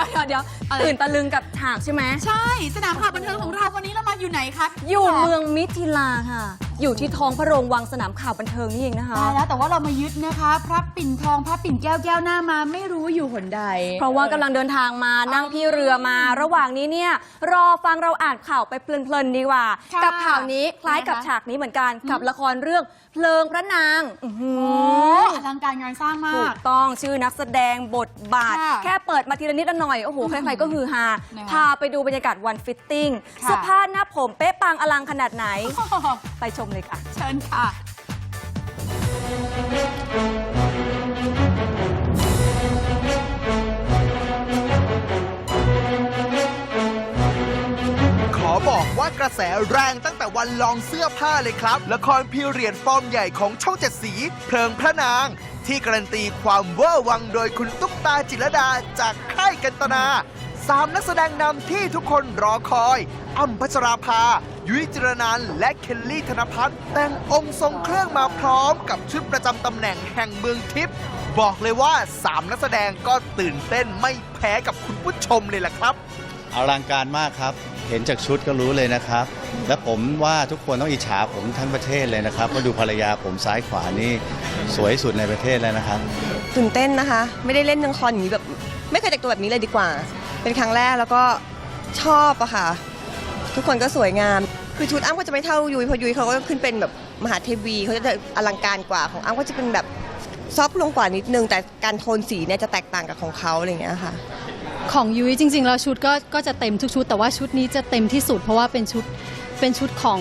ยวเดี๋ยวอะไรตื่นตะลึงกับฉากใช่ไหม ใช่ สนามข่าวบันเทิงของเราวันนี้เรามาอยู่ไหนคะ อยู่เมืองมิถิลาค่ะ อยู่ที่ท้องพระโรงวังสนามข่าวบันเทิงนี่เองนะคะ ตายแล้วแต่ว่าเรามายึดนะคะ พระปิ่นทองพระปิ่นแก้วแก้วหน้ามาไม่รู้อยู่หนใด เพราะว่ากำลังเดินทางมานั่งพี่เรือมา ระหว่างนี้เนี่ยรอฟังเราอ่านข่าวไปเพลินๆดีกว่า ค่ะกับข่าวนี้คล้ายกับนะคะ ฉากนี้เหมือนกันกับละครเรื่องเพลิงพระนางอื้อหืโอ้ออลังการงานสร้างมาถูก กต้องชื่อนักแสดงบทบาท ค่ะแค่เปิดมาทีละนิดละหน่อย โอ้โห ใครๆก็ฮือฮา นะคะพาไปดูบรรยากาศวันฟิตติ้งค่ะ เสื้อผ้าหน้าผมเป๊ะปังอลังขนาดไหน ไปชมเลยค่ะ เชิญค่ะ ขอบอกว่ากระแสแรงตั้งแต่วันลองเสื้อผ้าเลยครับ ละครพีเรียดฟอร์มใหญ่ของช่องเจ็ดสี เพลิงพระนาง ที่การันตีความเวอร์วังโดยคุณตุ๊กตาจิรดาจากค่ายกันตนา สามนักแสดงนำที่ทุกคนรอคอย อ้ำพัชราภา ยุ้ยจิรนันท์และเคลลี่ธนพัฒน์แต่งองค์ทรงเครื่องมาพร้อมกับชุดประจำตำแหน่งแห่งเมืองทิพย์บอกเลยว่าสามนักแสดงก็ตื่นเต้นไม่แพ้กับคุณผู้ชมเลยล่ะครับอลังการมากครับ เห็นจากชุดก็รู้เลยนะครับ และผมว่าทุกคนต้องอิจฉาผมทั้งประเทศเลยนะครับเพราะดูภรรยาผมซ้ายขวานี่สวยสุดในประเทศแล้วนะครับ ตื่นเต้นนะคะ ไม่ได้เล่นละครอย่างนี้แบบ ไม่เคยแต่งตัวแบบนี้เลยดีกว่า เป็นครั้งแรกแล้วก็ชอบอะค่ะ ทุกคนก็สวยงาม คือชุดอ้ำก็จะไม่เท่ายุยเพราะยุยเขาก็ขึ้นเป็นแบบมหาเทวีเขาจะอลังการกว่าของอ้ำก็จะเป็นแบบซอฟลงกว่านิดนึง แต่การโทนสีเนี่ยจะแตกต่างกับของเขาอะไรอย่างเงี้ยค่ะ ของยุ้ยจริงๆแล้วชุดก็ก็จะเต็มทุกชุด แต่ว่าชุดนี้จะเต็มที่สุด เพราะว่าเป็นชุดเป็นชุดของ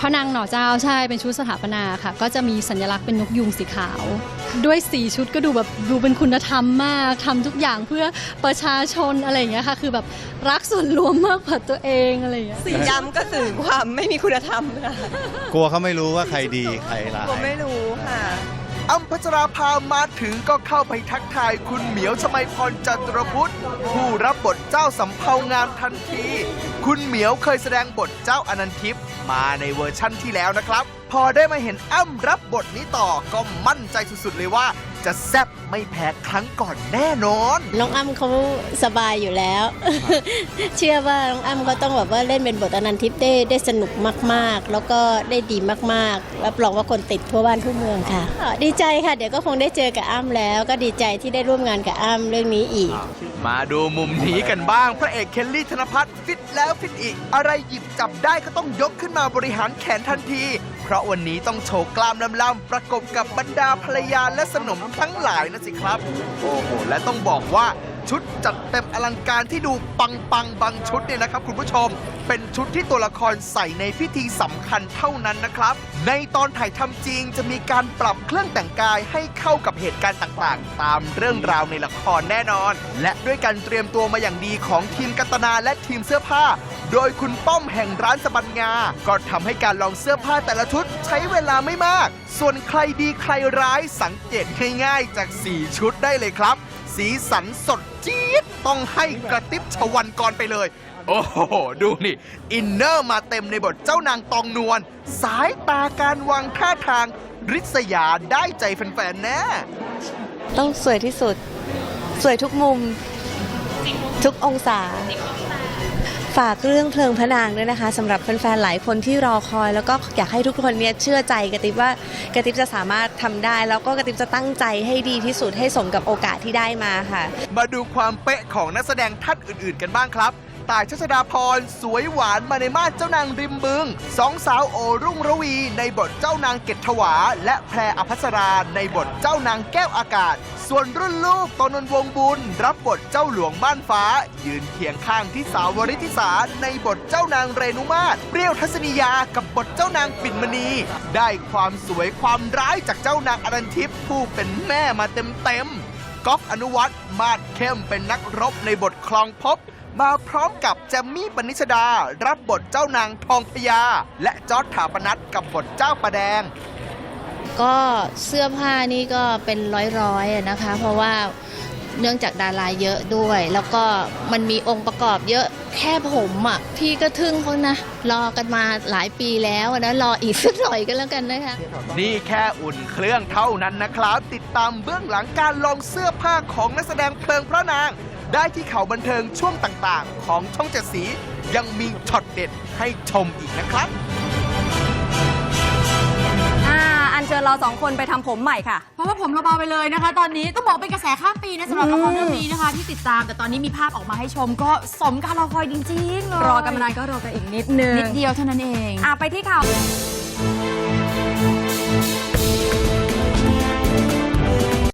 พระนางหน่อเจ้าใช่เป็นชุดสถาปนาค่ะ ก็จะมีสัญลักษณ์เป็นนกยูงสีขาว ด้วยสีชุดก็ดูแบบดูเป็นคุณธรรมมากทำทุกอย่างเพื่อประชาชนอะไรอย่างเงี้ยค่ะ คือแบบรักส่วนรวมมากกว่าตัวเองอะไรอย่างเงี้ยสีดำก็สื่อความไม่มีคุณธรรมค่ะกลัวเขาไม่รู้ว่าใครดีใครร้าย ผมไม่รู้ค่ะ อัมพัชราภามาถึงก็เข้าไปทักทายคุณเหมียวชมัยพรจัตรพุทธผู้รับบทเจ้าสำเภางามทันที คุณเหมียวเคยแสดงบทเจ้าอนันทิพย์มาในเวอร์ชั่นที่แล้วนะครับ พอได้มาเห็นอ้ำรับบทนี้ต่อก็มั่นใจสุดๆเลยว่า จะแซ่บไม่แพ้ครั้งก่อนแน่นอน น้องอ้ำเขาสบายอยู่แล้ว เชื่อว่าน้องอ้ำเขาต้องแบบว่าเล่นเป็นบทอนันทิพย์ได้ได้สนุกมากๆ แล้วก็ได้ดีมากๆรับรองว่าคนติดทั่วบ้านทั่วเมืองค่ะ ดีใจค่ะ เดี๋ยวก็คงได้เจอกับอ้ำแล้ว ก็ดีใจที่ได้ร่วมงานกับอ้ำเรื่องนี้อีก มาดูมุมนี้กันบ้าง พระเอกเคลลี่ธนพัฒน์ฟิตแล้วฟิตอีก อะไรหยิบจับได้ก็ต้องยกขึ้นมาบริหารแขนทันที เพราะวันนี้ต้องโชว์กล้ามล่ำๆประกบกับบรรดาภรรยาและสนมทั้งหลายนะสิครับ โอ้โห และต้องบอกว่า ชุดจัดเต็มอลังการที่ดูปังปังบางชุดเนี่ยนะครับ คุณผู้ชม เป็นชุดที่ตัวละครใส่ในพิธีสำคัญเท่านั้นนะครับ ในตอนถ่ายทำจริงจะมีการปรับเครื่องแต่งกายให้เข้ากับเหตุการณ์ต่างๆ ตามเรื่องราวในละครแน่นอน และด้วยการเตรียมตัวมาอย่างดีของทีมกัตนาและทีมเสื้อผ้า โดยคุณป้อมแห่งร้านสบันงา ก็ทำให้การลองเสื้อผ้าแต่ละชุดใช้เวลาไม่มาก ส่วนใครดีใครร้ายสังเกตง่ายๆจาก 4 ชุดได้เลยครับ สีสันสดจี๊ดต้องให้กระติบชวันกรไปเลย โอ้โห ดูนี่ อินเนอร์มาเต็มในบทเจ้านางตองนวลสายตาการวางท่าทางริษยาได้ใจแฟนๆแน่ต้องสวยที่สุด สวยทุกมุม ทุกองศา ฝากเรื่องเพลิงพระนางด้วยนะคะสำหรับแฟนๆหลายคนที่รอคอย แล้วก็อยากให้ทุกคนเนี่ยเชื่อใจกระติบว่ากระติบจะสามารถทำได้ แล้วก็กระติบจะตั้งใจให้ดีที่สุดให้สมกับโอกาสที่ได้มาค่ะ มาดูความเป๊ะของนักแสดงท่านอื่นๆกันบ้างครับ ต่ายชัชดาพร สวยหวานมาในมาดเจ้านางริมบึง สองสาวโอรุ่งระวี ในบทเจ้านางเกตถวา และแพรอภัสราในบทเจ้านางแก้วอากาศ ส่วนรุ่นลูกตนนวงบุญ รับบทเจ้าหลวงบ้านฟ้า ยืนเคียงข้างที่สาววริธิสาในบทเจ้านางเรนุมาศเปรี้ยวทัศนียากับบทเจ้านางปิ่นมณี ได้ความสวยความร้ายจากเจ้านางอรันทิพย์ผู้เป็นแม่มาเต็มๆก๊อฟอนุวัฒน์มาดเข้มเป็นนักรบในบทคลองพบ มาพร้อมกับแจมมี่ปนิชดา รับบทเจ้านางทองพญาและจอร์ดถาปนัดกับบทเจ้าประแดง ก็เสื้อผ้านี่ก็เป็นร้อยๆอะนะคะ เพราะว่าเนื่องจากดาราเยอะด้วย แล้วก็มันมีองค์ประกอบเยอะแค่ผมอะพี่ก็ทึ่งเขานะ รอกันมาหลายปีแล้วอะนะรออีกสักหน่อยก็แล้วกันนะคะ นี่แค่อุ่นเครื่องเท่านั้นนะครับ ติดตามเบื้องหลังการลองเสื้อผ้าของนักแสดงเพลิงพระนาง ได้ที่ข่าวบันเทิงช่วงต่างๆ ของช่องเจ็ดสี ยังมีช็อตเด็ดให้ชมอีกนะครับ อ่าอันเชิญเราสองคนไปทำผมใหม่ค่ะ เพราะว่าผมเราเบาไปเลยนะคะ ตอนนี้ต้องบอกเป็นกระแสข้ามปีนะสำหรับละครเรื่องนี้นะคะ ที่ติดตามแต่ตอนนี้มีภาพออกมาให้ชมก็สมการรอคอยจริงๆเลยรอกันมานานก็รอกันอีกนิดนึงนิดเดียวเท่านั้นเอง อ่าไปที่ข่าว